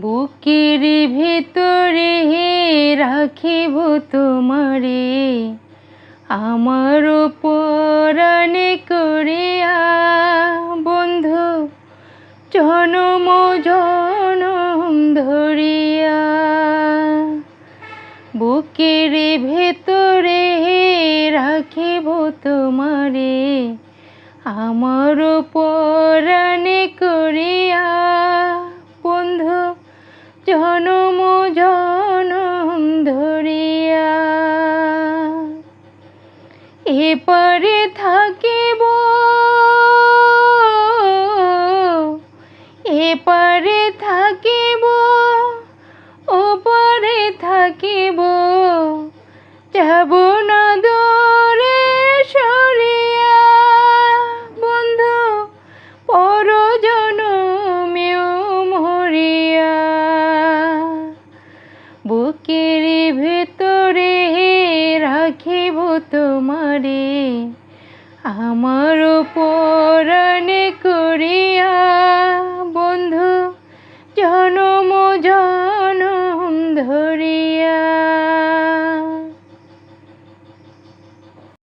বুকের ভেতরে রাখিব তোমারে। আমার পরাণে করিয়া, বন্ধু, জনম জনম ধরিয়া। বুকের ভেতরে রাখিব তোমারে। আমার পরাণে করিয়া জনম জনম ধরিয়া। এপারে থাকিব এপারে থাকিব ওপারে থাকিব। ভেতরে রাখিব তোমারে। আমার পরণে করিয়া বন্ধু জনম জনম ধরে